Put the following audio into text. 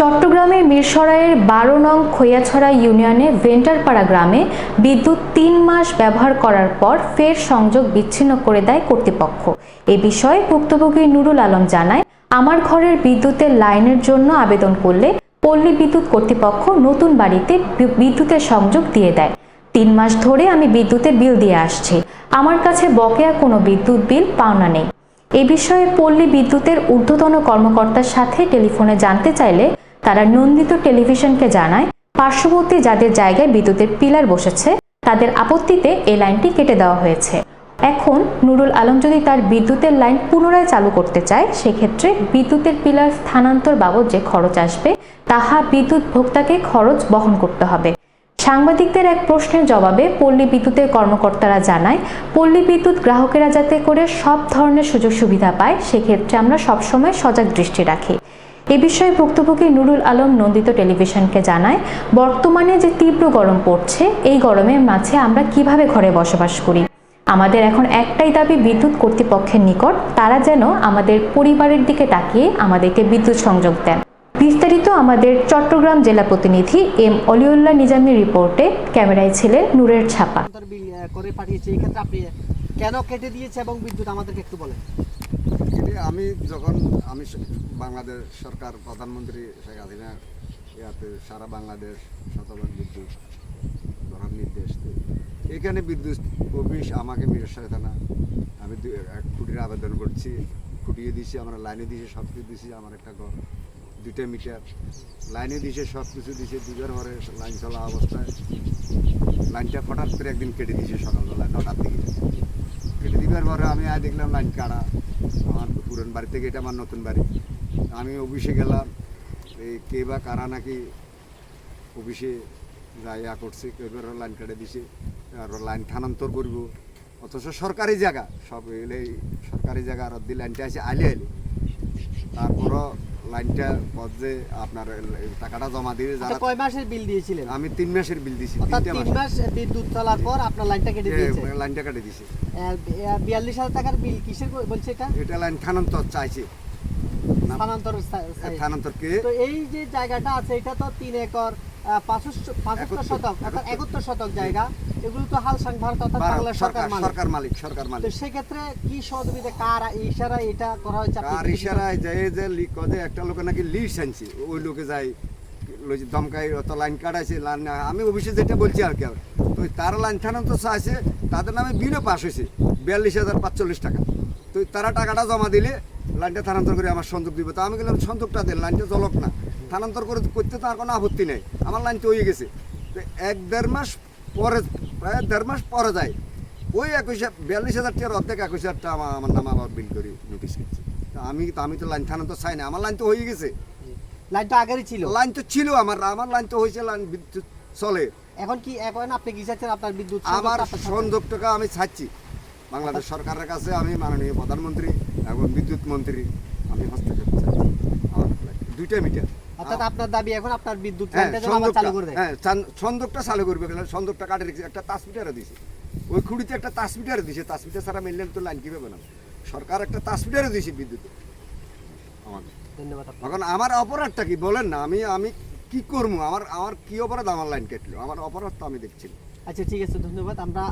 চট্টগ্রামের মিরসরাইয়ের বারো নং খৈয়াছড়া ইউনিয়নে ভেন্টারপাড়া গ্রামে বিদ্যুৎ তিন মাস ব্যবহার করার পর ফের সংযোগ বিচ্ছিন্ন করে দেয় কর্তৃপক্ষ। এ বিষয়ে ভুক্তভোগী নুরুল আলম জানায়, আমার ঘরের বিদ্যুতের লাইনের জন্য আবেদন করলে পল্লী বিদ্যুৎ কর্তৃপক্ষ নতুন বাড়িতে বিদ্যুতের সংযোগ দিয়ে দেয়। তিন মাস ধরে আমি বিদ্যুতের বিল দিয়ে আসছি। আমার কাছে বকেয়া কোনো বিদ্যুৎ বিল পাওনা নেই। এ বিষয়ে পল্লী বিদ্যুতের ঊর্ধ্বতন কর্মকর্তার সাথে টেলিফোনে জানতে চাইলে তারা নন্দিত টেলিভিশনকে জানায়, পার্শ্ববর্তী যাদের জায়গায় বিদ্যুতের পিলার বসেছে, তাদের আপত্তিতে এই লাইনটি কেটে দেওয়া হয়েছে। এখন নুরুল আলম যদি তার বিদ্যুতের লাইন পুনরায় চালু করতে চায়, সেক্ষেত্রে বিদ্যুতের পিলার স্থানান্তর বাবদ যে খরচ আসবে, তাহা বিদ্যুৎ ভোক্তাকে খরচ বহন করতে হবে। সাংবাদিকদের এক প্রশ্নের জবাবে পল্লী বিদ্যুতের কর্মকর্তারা জানায়, পল্লী বিদ্যুৎ গ্রাহকেরা যাতে করে সব ধরনের সুযোগ সুবিধা পায়, সেক্ষেত্রে আমরা সবসময় সজাগ দৃষ্টি রাখি। এ বিষয়ে ভুক্তভোগী নুরুল আলম নন্দিত টেলিভিশনকে জানায়, বর্তমানে যে তীব্র গরম পড়ছে, এই গরমের মাঝে আমরা কীভাবে ঘরে বসবাস করি? আমাদের এখন একটাই দাবি বিদ্যুৎ কর্তৃপক্ষের নিকট, তারা যেন আমাদের পরিবারের দিকে তাকিয়ে আমাদেরকে বিদ্যুৎ সংযোগ দেন। বিস্তারিত আমাদের চট্টগ্রাম জেলা প্রতিনিধি এম অলিউল্লাহ নিজামীর রিপোর্টে, ক্যামেরায় ছিলেন নূরের ছাপা। করে পাঠিয়েছে আপনি কেন কেটে দিয়েছে এবং বিদ্যুৎ আমাদেরকে একটু বলেন। এটি আমি যখন, আমি বাংলাদেশ সরকার, প্রধানমন্ত্রী শেখ হাসিনা, ইয়াতে সারা বাংলাদেশ শতভাগ বিদ্যুৎ, ধরার নির্দেশ। এখানে বিদ্যুৎ অফিস আমাকে মিরেশ্বরে থানা আমি এক খুঁটির আবেদন করছি, খুঁটিয়ে দিছি, আমরা লাইনে দিয়েছি সব কিছু দিছি, আমার একটা ঘর, দুইটা মিটার। লাইনে দিয়েছে সব কিছু দিয়েছে দুবার ঘরে লাইন চলা অবস্থায়। লাইনটা হঠাৎ করে একদিন কেটে দিয়েছে সকালবেলা, নটার দিকে। কেটে দিবার পরে আমি আয় দেখলাম লাইন কাটা আমার পুরান বাড়ি থেকে এটা আমার নতুন বাড়ি। আমি অফিসে গেলাম, এই কে বা কারা নাকি অফিসে যা ইয়া করছে কেউ লাইন কেটে দিছে, আর লাইন স্থানান্তর করব। অথচ সরকারি জায়গা, সব এলে সরকারি জায়গা আর লাইনটা আছে, আইলে আইলে। তারপরও লাইনটা পথ যে আপনার টাকাটা জমা দিয়ে আচ্ছা, যারা কয় মাসের বিল দিয়েছিলেন? আমি তিন মাসের বিল দিয়েছি তিনটা তিন মাস বিদ্যুৎ চলার পর আপনার লাইনটা কেটে দিয়েছে? লাইনটা কেটে দিয়েছে। বিয়াল্লিশ হাজার টাকার বিল কিসের বলছে এটা? এটা লাইন স্থানান্তর চাইছে। স্থানান্তর স্থানান্তর কে? তো এই যে জায়গাটা আছে এটা তো তিন একর। পাঁচাত্তর একত্তর, শতক অর্থাৎ একত্তর। একত্তর শতক জায়গা। এগুলো তো হাল ভারত অর্থাৎ বাংলা সরকার সরকার মালিক। সরকার মালিক তো সেক্ষেত্রে কি সহযোগিতা কার ইশারা এটা করা হয়েছে কার ইশারায় যায় যে লিক কদে একটা লোকে নাকি লিস আনছে। ওই লোকে যায় দমকাই অত লাইন কাটাইছে লাইন আমি অফিসে যেটা বলছি আর কি আর। তো তারা লাইন স্থানান্তর চাইছে তাদের নামে বিলও পাস হয়েছে বিয়াল্লিশ হাজার পাঁচচল্লিশ টাকা। তো তারা টাকাটা জমা দিলে লাইনটা স্থানান্তর করে আমার সন্দুক দিবে। তো আমি গেলাম সন্দুকটা দেন লাইনটা জলক না। স্থানান্তর করে করতে তো আর কোনো আপত্তি নেই। আমার লাইন তো হয়ে গেছে। তো এক দেড় মাস পরে প্রায় দেড় মাস পরে যায়। ওই একুশ বিয়াল্লিশ হাজার টাকার অর্ধেক একুশ হাজার টাকা আমার আমার নামে আবার বিল করে নোটিশ করছে। তা আমি তো আমি তো লাইন স্থানান্তর চাই না। আমার লাইন তো হয়ে গেছে। লাইন তো আগেরই ছিল? লাইন তো ছিল আমার। আমার লাইন তো হয়েছে লাইন বিদ্যুৎ চলে। এখন কি এখন আপনি কি চাচ্ছেন আপনার বিদ্যুৎ আমার সংযোগটা আপনার সংযোগ টাকা আমি চাচ্ছি বাংলাদেশ সরকারের কাছে আমি মাননীয় প্রধানমন্ত্রী এবং বিদ্যুৎ মন্ত্রী আমি হস্তক্ষেপ চাচ্ছি আমার দুইটা মিটার অর্থাৎ আপনার দাবি এখন আপনার বিদ্যুৎ হ্যাঁ লাইনটা যেন আবার চালু করে দেয়। হ্যাঁ সংযোগটা চালু করবে গেলে সংযোগটা কাটে রেখেছে একটা দিছে। ওই খুঁড়িতে একটা তাস দিছে। তাস মিটার ছাড়া মিললে তো লাইন কীভাবে না? সরকার একটা তাস দিছে বিদ্যুতে। আমাকে ধন্যবাদ এখন আমার অপরাধটা কি? বলেন না আমি আমি কি করব? আমার আমার কি অপরাধ আমার লাইন কাটলো? আমার অপরাধ তো আমি দেখছি আচ্ছা ঠিক আছে ধন্যবাদ। আমরা